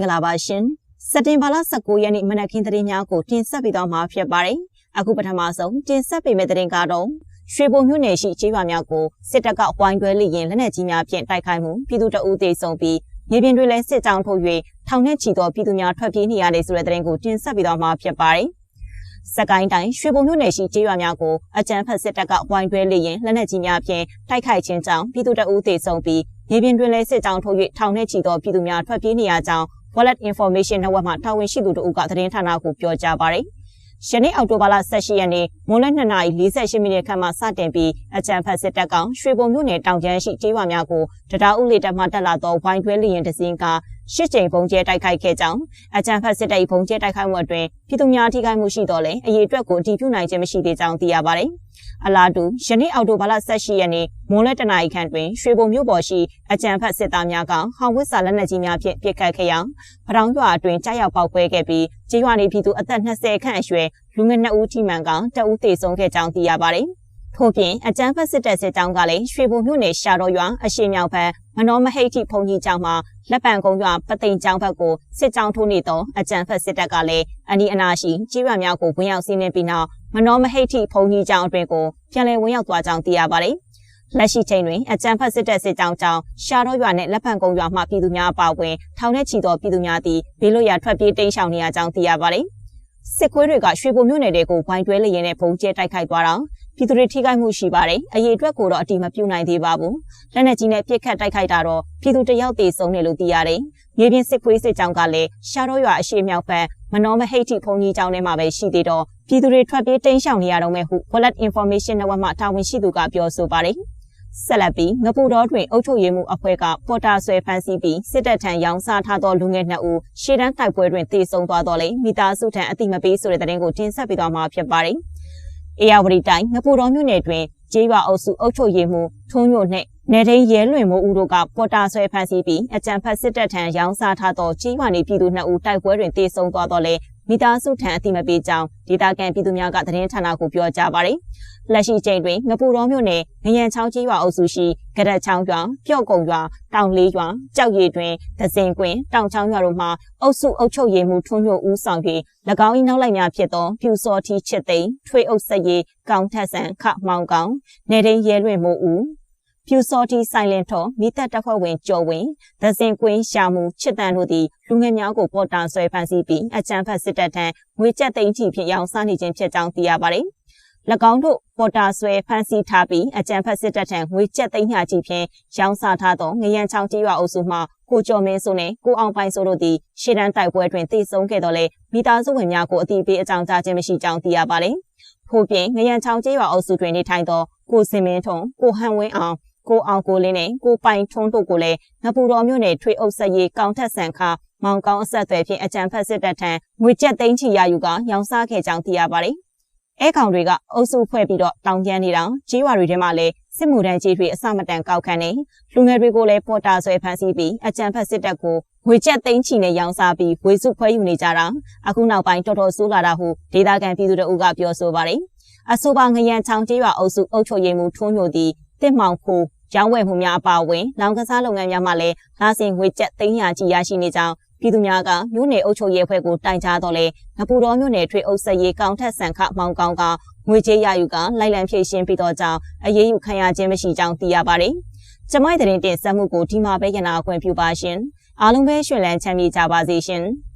္ဂလာပါရှင်စက်တင်ဘာလ19ရက်နေ့မနက်ခင်းသတင်းများကိုတင်ဆက်ပေးသွားမှာဖြစ်ပါတယ်အခုပထမဆုံးတင်ဆက်ပေးမယ့်သတင်းကတော့ရွှေဘုံမြို့နယ်ရှိခြေရွာများကိုစစ်တပ်ကဝိုင်းတွဲလိရင်လက်နက်ကြီးများဖြင့်တိုက်ခိုက်မှုပြည်သူတအုပ်သေးဆုံးပြီးမြေပြင်တွေလည်းစစ်ကြောင်းထုတ်၍ထောင်နဲ့ချီသောပြည်သူများထွက်ပြေးနေရတယ်ဆိုတဲ့သတင်းကိုတင်ဆက်ပေးသွားမှာဖြစ်ပါတယ်စကိုင်းတိုင်းရွှေဘုံမြို့နယ်ရှိကျေးရွာများကိုအကြမ်းဖက်စစ်တပ်ကဝိုင်းတွဲလေရင်လက်နက်ကြီးများဖြင့်တိုက်ခိုက်ခြင်းကြောင့်ပြည်သူတအုပ်သေဆုံးပြီး မြေပြင်တွင်လည်းစစ်ကြောင်းထုတ်၍ထောင်နဲ့ချီသောပြည်သူများထွက်ပြေးနေရကြောင်း Wallet Information Network မှတာဝန်ရှိသူတို့ကသတင်းဌာနကိုပြောကြားပါရယ်။ယနေ့အောက်တိုဘာလ18ရက်နေ့မွန်းလ2:48မိနစ်ခန့်မှစတင်ပြီးအကြံဖတ်စစ်တပ်ကောင်ရွှေဘုံမြို့နယ်တောင်ကျန်းရှိကျေးရွာများကိုတရားဥလေတပ်မှတက်လာသောဝိုင်းတွဲလျင်တစင်းက ရှစ်ကြိမ်ပုံကျဲတိုက်ခိုက်ခဲ့ကြောင်းအကြံဖတ်စစ်တပ်၏ပုံကျဲတိုက်ခိုက်မှုအတွင်းပြည်သူများထိခိုက်မှုရှိတော့လဲအရေးအတွက်ကိုအတည်ပြုနိုင်ခြင်းမရှိသေးကြောင်းသိရပါတယ်။အလားတူယနေ့အောက်တိုဘာလ18ရက်နေ့မွန်းလတနာရီခန့်တွင်ရွှေဘုံမြို့ပေါ်ရှိအကြံဖတ်စစ်သားများကဟောင်ဝစ်စာလက်နက်ကြီးများဖြင့်ပစ်ခတ်ခဲ့ရာပထောင်ရွာအတွင်းကြားရောက်ပေါက်ကွဲခဲ့ပြီးကျေးရွာနေပြည်သူအသက်20ခန့်အရွယ်လူငယ်2ဦးထိမှန်ကတအူးသေဆုံးခဲ့ကြောင်းသိရပါတယ်။ထို့ပြင်အကြမ်းဖက်စစ်တပ်စစ်တောင်းကလည်းရွှေဘုံမြို့နယ်ရှာတော်ရွာအရှိမြောက်ဘက် မနောမဟိတ်တိဖုန်ကြီးကျောင်းမှာလက်ပံကုန်းရွာပသိမ်ကျောင်းဘက်ကိုစစ်ကြောင်းထိုးနေသောအကြမ်းဖက်စစ်တပ်ကလည်းအနီးအနားရှိကြီးရွာများကိုဝင်ရောက်စီးနင်းပြီးနောက်မနောမဟိတ်တိဖုန်ကြီးကျောင်းအတွင်ကိုပြန်လည်ဝင်ရောက်သွားကြောင်းသိရပါတယ်။လက်ရှိချိန်တွင်အကြံဖတ်စစ်တပ်စစ်ကြောင်းကြောင့်ရှာတော့ရွာနဲ့လက်ဖန်ကုန်းရွာမှပြည်သူများအပါအဝင်ထောင်ထဲချီသောပြည်သူများသည်ဘေးလွတ်ရာထွက်ပြေးတိမ်းရှောင်နေရကြောင်းသိရပါတယ်။စစ်ခွေးတွေကရွှေဘုံမြို့နယ်တွေကိုဝိုင်းတွဲလျင်နဲ့ပုံကျဲတိုက်ခိုက်သွားတာ ပြည်သူတွေထိခိုက်မှုရှိပါတယ်။အရေးအတွက်ကိုတော့အတိမပြုနိုင်သေးပါဘူး။လက်နက်ကြီးနဲ့ပစ်ခတ်တိုက်ခိုက်တာတော့ပြည်သူတယောက်သေဆုံးတယ်လို့သိရတယ်။မြေပြင်စစ်ခွေးစစ်ကြောင်းကလည်းရှာတော့ရွာအရှိမြောက်ဘက်မနောမဟိတ်တိဖုန်ကြီးကျောင်းထဲမှာပဲရှိသေးတော့ပြည်သူတွေထွက်ပြေးတိမ်းရှောင်နေရတော့မယ်ဟု Wallet Information Network မှတာဝန်ရှိသူကပြောဆိုပါတယ်။ဆက်လက်ပြီးငပူတော်တွင်အုပ်ချုပ်ရေးမှုအဖွဲ့ကပေါ်တာဆွဲဖမ်းဆီးပြီးစစ်တပ်ထံရောင်းစားထားသောလူငယ်နှစ်ဦးရှေ့တန်းတိုက်ပွဲတွင်တေဆုံးသွားတော့လေမိသားစုထံအတိမပေးဆိုတဲ့တဲ့တင်ကိုတင်ဆက်ပေးသွားမှာဖြစ်ပါတယ်။ အေယာဝတီတိုင်းငပူတော်မြို့နယ်တွင်ကျေးရွာအုပ်စုအုပ်ချုပ်ရေးမှူးထုံးညိုနှင့်နေထိန်ရဲလွင်မိုးဦးတို့ကပေါ်တာဆွဲဖမ်းဆီးပြီးအကြံဖတ်စစ်တပ်ထံရောင်းစားထားသောကျေးရွာနေပြည်သူနှစ်ဦးတိုက်ပွဲတွင်တေဆုံးသွားတော့လေ မိသားစုထံအတိမပေးကြောင်းဒေသခံပြည်သူများကသတင်းဌာနကိုပြောကြားပါတယ်။လက်ရှိချိန်တွင်ငပူတော်မြို့နယ်ငရန်ချောင်းကြီးရွာအုပ်စုရှိကရက်ချောင်းရွာပျော့ကုံရွာတောင်လေးရွာကြောက်ရည်တွင်ဒဇင်ကွင်းတောင်ချောင်းရွာတို့မှအုပ်စုအုပ်ချုပ်ရေးမှူးထွန်းညိုဦးဆောင်၍၎င်း၏နောက်လိုက်များဖြစ်သောပြူစော်ထီချစ်သိန်းထွေးအုပ်ဆက်ရည်ကောင်းထက်ဆန်ခမောင်ကောင်နေတိန်ရဲလွင်မိုးဦး ဖြူစောတီဆိုင်လင်ထော်မိသက်တပ်ဖွဲ့ဝင်ကျော်ဝင်ဒဇင်ကွင်းရှာမှုချစ်တန်တို့သည်လူငယ်များကိုပေါ်တာဆွဲဖမ်းဆီးပြီးအကြမ်းဖက်စစ်တပ်ထံငွေကျပ်သိန်းချီဖြင့်ရောင်းစားနေခြင်းဖြစ်ကြောင်းသိရပါတယ်။၎င်းတို့ပေါ်တာဆွဲဖမ်းဆီးထားပြီးအကြမ်းဖက်စစ်တပ်ထံငွေကျပ်သိန်းညာကြီးဖြင့်ရောင်းစားထားသောငရန်ချောင်းကြီးရွာအုပ်စုမှကိုကျော်မင်းစိုးနဲ့ကိုအောင်ပိုင်စိုးတို့သည်ရှေ့တန်းတိုက်ပွဲတွင်တေဆုံးခဲ့တော်လဲမိသားစုဝင်များကိုအတိပေးအကြောင်းကြားခြင်းမရှိကြောင်းသိရပါတယ်။ထို့ပြင်ငရန်ချောင်းကြီးရွာအုပ်စုတွင်နေထိုင်သောကိုစင်မင်းထုံကိုဟန်ဝင်းအောင် ကိုအောင်ကိုလင်းနဲ့ကိုပိုင်ထွန်းတို့ကိုလည်းငပူတော်မြို့နယ်ထွေအုပ်ဆက်ရေးကောင်းထက်ဆန်ခါမောင်ကောင်းအဆက်အသွယ်ဖြင့်အကြံဖက်စစ်တပ်ထံငွေကျပ်သိန်းချီရယူကရောင်းစားခဲ့ကြောင်းသိရပါတယ်။အဲကောင်တွေကအုပ်စုဖွဲ့ပြီးတော့တောင်းကျမ်းနေတာကြီးဝါတွေထဲမှာလည်းစစ်မှုထမ်းကြီးတွေအစမတန်ကောက်ခံနေလူငယ်တွေကိုလည်းပေါ်တာဆွဲဖမ်းဆီးပြီးအကြံဖက်စစ်တပ်ကိုငွေကျပ်သိန်းချီနဲ့ရောင်းစားပြီးဝေစုခွဲယူနေကြတာအခုနောက်ပိုင်းတော်တော်ဆိုးလာတာဟုဒေသခံပြည်သူတို့ကပြောဆိုပါတယ်။အဆိုပါငရန်ချောင်းကျေးရွာအုပ်စုအုပ်ချုပ်ရေးမှူးထွန်းညိုသည်တစ်မောင်ခို ရောင်းဝယ်မှုများအပါအဝင်လောင်ကစားလုပ်ငန်းများမှလည်းလာစဉ်ငွေကျပ်သိန်းရာကြီးရရှိနေကြောင်းပြည်သူများကမြို့နယ်အုပ်ချုပ်ရေးအဖွဲ့ကိုတိုင်ကြားတော့လေငပူတော်မြို့နယ်ထွေအုပ်ဆက်ရေးကောင်းထက်ဆန်ခမောင်ကောင်းကငွေကြေးရယူကလိုက်လံဖြည့်ရှင်းပြီးတော့ကြောင်းအရေးယူခံရခြင်းမရှိကြောင်းသိရပါတယ်။ကျမိုက်တဲ့တင်ဆက်မှုကိုဒီမှာပဲရနာခွင့်ပြုပါရှင်။အားလုံးပဲရှင်လန်းချမ်းမြေကြပါစေရှင်။